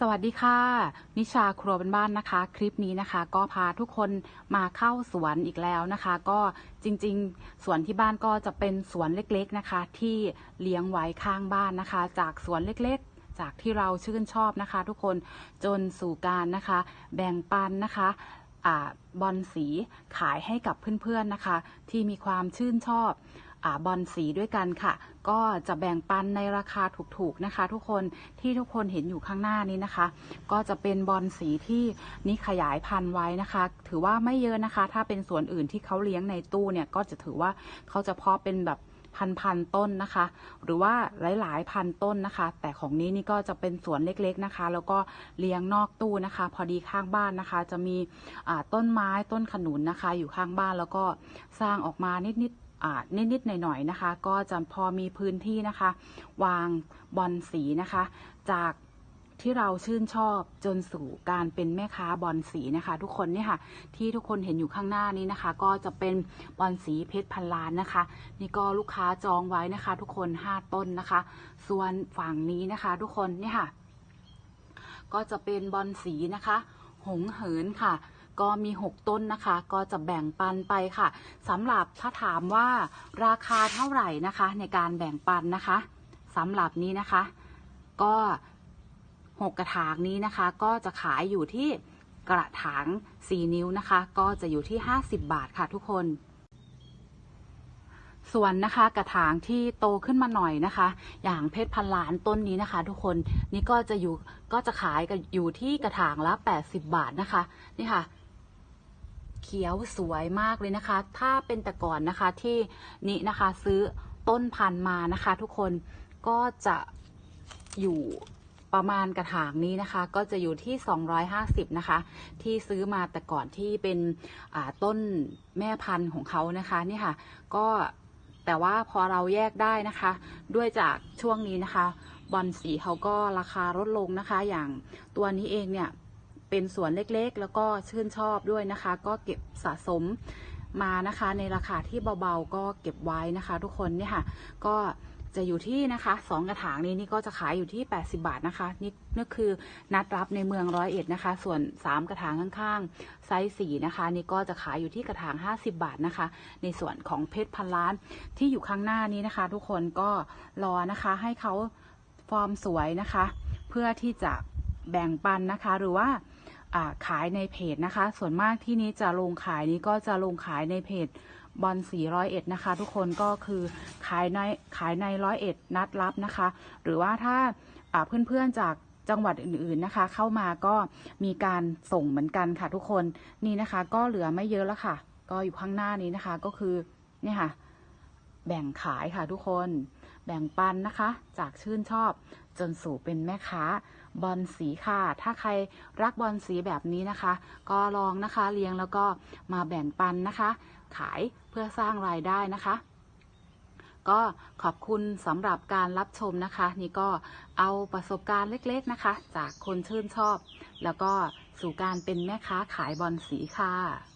สวัสดีค่ะ นิชาครัวบ้านนะคะ คลิปนี้นะคะ ก็พาทุกคนมาเข้าสวนอีกแล้วนะคะ ก็จริงๆ สวนที่บ้านก็จะเป็นสวนเล็กๆนะคะ ที่เลี้ยงไว้ข้างบ้านนะคะ จากสวนเล็กๆ จากที่เราชื่นชอบนะคะ ทุกคนจนสู่การนะคะ แบ่งปันนะคะอบอลสีขายให้กับเพื่อนๆนะคะ ที่มีความชื่นชอบ บอลสีด้วยกันค่ะ ก็จะแบ่งปันในราคาถูกๆนะคะ ทุกคนที่ทุกคนเห็นอยู่ข้างหน้านี้นะคะ ก็จะเป็นบอลสีที่นี่ขยายพันธุ์ไว้นะคะ ถือว่าไม่เยอะนะคะ ถ้าเป็นส่วนอื่นที่เขาเลี้ยงในตู้เนี่ยก็จะถือว่าเขาจะเพาะเป็นแบบพันๆต้นนะคะ หรือว่าหลาย ๆ พันต้นนะคะ แต่ของนี้นี่ก็จะเป็นสวนเล็ก ๆ นะคะ แล้วก็เลี้ยงนอกตู้นะคะ พอดีข้างบ้านนะคะ จะมีต้นไม้ต้นขนุนนะคะ อยู่ข้างบ้านแล้วก็สร้างออกมานิด ๆ นิดๆหน่อยๆนะคะ ก็จะพอมีพื้นที่นะคะ วางบอลสีนะคะ จากที่เราชื่นชอบจนสู่การเป็นแม่ค้าบอลสีนะคะ ทุกคนเนี่ยค่ะ ที่ทุกคนเห็นอยู่ข้างหน้านี้นะคะ ก็จะเป็นบอลสีเพชรพันล้านนะคะ นี่ก็ลูกค้าจองไว้นะคะ ทุกคน 5 ต้นนะคะ ส่วนฝั่งนี้นะคะ ทุกคนเนี่ยค่ะ ก็จะเป็นบอลสีนะคะ หงเหินค่ะ ก็มี 6 ต้นนะคะ ก็จะแบ่งปันไปค่ะสำหรับถ้าถามว่าราคาเท่าไหร่นะคะ ในการแบ่งปันนะคะสำหรับนี้นะคะ ก็6กระถางนี้นะคะ ก็จะขายอยู่ที่กระถาง 4 นิ้วนะคะ ก็จะอยู่ที่ 50 บาทค่ะทุกคน ส่วนนะคะกระถางที่โตขึ้นมาหน่อยนะคะ อย่างเพชรพันล้านต้นนี้นะคะ ทุกคนนี่ก็จะอยู่ก็จะขายกันอยู่ที่กระถางละ 80 บาทนะคะ นี่ค่ะ เขียวสวยมากเลยนะคะ ถ้าเป็นแต่ก่อนนะคะที่นี่นะคะซื้อต้นพันธุ์มานะคะ ทุกคนก็จะอยู่ประมาณกระถางนี้นะคะ ก็จะอยู่ที่ 250 นะคะ ที่ซื้อมาแต่ก่อนที่เป็นต้นแม่พันธุ์ของเขานะคะนี่ค่ะ ก็แต่ว่าพอเราแยกได้นะคะ ด้วยจากช่วงนี้นะคะ บอลสีเขาก็ราคาลดลงนะคะ อย่างตัวนี้เองเนี่ย เป็นสวนเล็กๆ แล้วก็ชื่นชอบด้วยนะคะ ก็เก็บสะสมมานะคะในราคาที่เบาๆก็เก็บไว้นะคะ ทุกคนเนี่ยค่ะ ก็จะอยู่ที่นะคะสองกระถางนี้นี่ก็จะขายอยู่ที่ 80 บาทนะคะนี่นี่คือนัดรับในเมืองร้อยเอ็ดนะคะ ส่วน 3 กระถางข้างๆไซส์สีนะคะนี่ก็จะขายอยู่ที่กระถาง 50 บาทนะคะ ในส่วนของเพชรพันล้านที่อยู่ข้างหน้านี้นะคะ ทุกคนก็รอนะคะให้เขาฟอร์มสวยนะคะ เพื่อที่จะแบ่งปันนะคะหรือว่า ขายในเพจนะคะ ส่วนมากที่นี้จะลงขายนี้ก็จะลงขายในเพจบอลสีร้อยเอ็ดนะคะ ทุกคนก็คือขายในขายในร้อยเอ็ดนัดรับนะคะ หรือว่าถ้าอ่าเพื่อนๆจากจังหวัดอื่นๆนะคะ เข้ามาก็มีการส่งเหมือนกันค่ะทุกคนนี่นะคะ ก็เหลือไม่เยอะแล้วค่ะ ก็อยู่ข้างหน้านี้นะคะก็คือเนี่ยค่ะ แบ่งขายค่ะทุกคน แบ่งปันนะคะ จากชื่นชอบจนสู่เป็นแม่ค้าบอลสีค่ะ ถ้าใครรักบอลสีแบบนี้นะคะ ก็ลองนะคะเลี้ยงแล้วก็มาแบ่งปันนะคะ ขายเพื่อสร้างรายได้นะคะ ก็ขอบคุณสำหรับการรับชมนะคะ นี่ก็เอาประสบการณ์เล็กๆนะคะ จากคนชื่นชอบ แล้วก็สู่การเป็นแม่ค้าขายบอลสีค่ะ